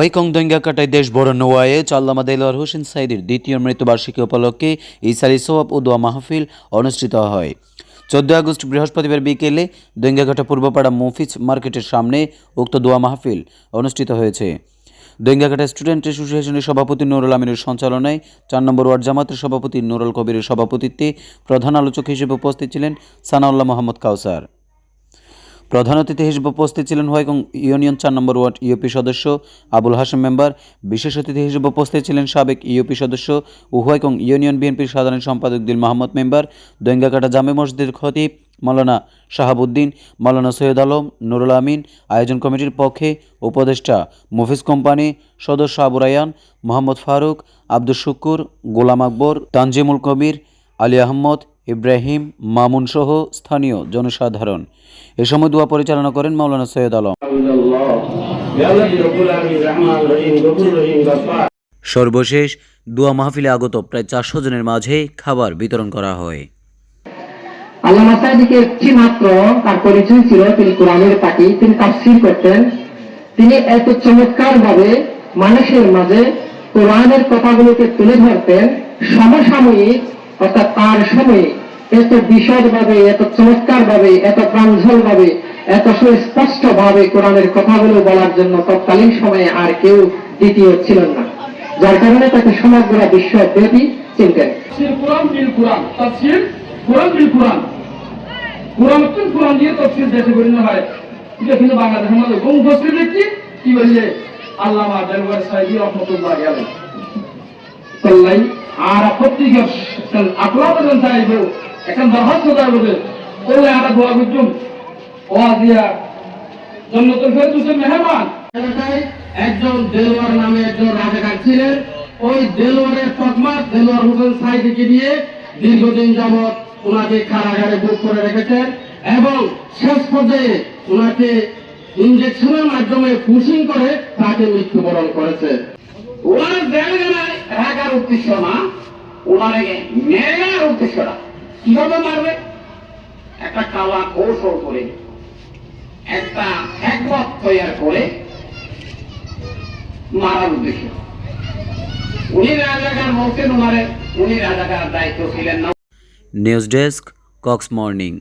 ওয়াইকং দঙ্গাকাটায় দেশ বড় নোয়ায়ে। চাল্লামা দেলোয়ার হোসেন সাইদের দ্বিতীয় মৃত্যুবার্ষিকী উপলক্ষে ইসারি সোয়াব ও দোয়া মাহফিল অনুষ্ঠিত হয়। চোদ্দ আগস্ট বৃহস্পতিবার বিকেলে দঙ্গাঘাটা পূর্বপাড়া মফিজ মার্কেটের সামনে উক্ত দোয়া মাহফিল অনুষ্ঠিত হয়েছে। দঙ্গাঘাটা স্টুডেন্ট অ্যাসোসিয়েশনের সভাপতি নুরুল আমিনের সঞ্চালনায় চার নম্বর ওয়ার্ড জামাতের সভাপতি নুরুল কবিরের সভাপতিত্বে প্রধান আলোচক হিসেবে উপস্থিত ছিলেন সানাউল্লাহ মোহাম্মদ কাউসার। প্রধান অতিথি হিসেবে উপস্থিত ছিলেন হোয়াইকং ইউনিয়ন চার নম্বর ওয়ার্ড ইউপি সদস্য আবুল হাসেম মেম্বার। বিশেষ অতিথি হিসেবে উপস্থিত ছিলেন সাবেক ইউপি সদস্য ও হোয়াইকং ইউনিয়ন বিএনপির সাধারণ সম্পাদক দিল মাহমুদ মেম্বার দৈঙ্গাকাটা জামে মসজিদের খতিব মাওলানা শাহাবুদ্দিন, মাওলানা সৈয়দ আলম, নুরুল আমিন, আয়োজন কমিটির পক্ষে উপদেষ্টা মুফিজ কোম্পানি, সদস্য আবু রায়ান, মোহাম্মদ ফারুক আব্দুল শুক্কুর গোলাম আকবর, তানজিমুল কবির, আলী আহমদ ইব্রাহিম মামুন সহ স্থানীয় জনসাধারণ। এ সময় দোয়া পরিচালনা করেন মাওলানা সৈয়দ আলম। সর্বশেষ দোয়া মাহফিলে আগত প্রায় চারশো জনের মাঝে খাবার বিতরণ করা হয়। আল্লামা সাদিকে একটি মাত্র তার পরিচয় ছিল তিনি কোরআনের পাখি তিনি তাফসীর করতেন। তিনি এত চমৎকার ভাবে মানুষের মাঝে কোরআনের কথাগুলোকে তুলে ধরতেন সমসাময়িক অর্থাৎ তার সময়ে। এত বিশদ ভাবে এত চমৎকার ভাবে এত প্রাঞ্জল ভাবে এত সুস্পষ্ট ভাবে কোরআনের কথাগুলো বলার জন্য তৎকালীন সময়ে আর কেউ দ্বিতীয় ছিলেন না। যার কারণে তাকে সমগ্র বিশ্বব্যাপী চিনতেন। কোরআন বিল কোরআন। তাফসির কোরআন বিল কোরআন। কোরআন কোন কোরআন দিয়ে তাফসির দেশে পরিণত হয়। এটা কিন্তু বাংলাদেশের মধ্যে বহু মুফাসসির দেখছি কি বললে? আল্লামা দেলওয়ার সাইদি রহমাতুল্লাহ আলাইহি। তাল্লাই আর প্রত্যেকের আকলা দরখাস্ত দেওয়া বলে ওলে আর দোয়া করছুম ও দিয়া ফেরদৌসের মেহমান। একজন দেলোয়ার নামে একজন রাজাকার ছিলেন। ওই দেলোয়ারের তকমা দেলোয়ার হোসেন সাইদিকে দিয়ে দীর্ঘদিন যাবৎ ওনাকে কারাগারে বুক করে রেখেছেন এবং শেষ পর্যায়ে ওনাকে ইঞ্জেকশনের মাধ্যমে পুশিং করে তাকে মৃত্যুবরণ করেছে। ওনার জেলখানায় রাখার উদ্দেশ্য না ওনারে মেরার উদ্দেশ্যটা কীভাবে মারবে? একটা কালা কৌশল করে, একটা একমত তৈরি করে মারার উদ্দেশ্য। উনি রাজাকার ওনারে উনি রাজাকার দায়িত্ব ছিলেন না নিউজ ডেস্ক, কক্স মর্নিং।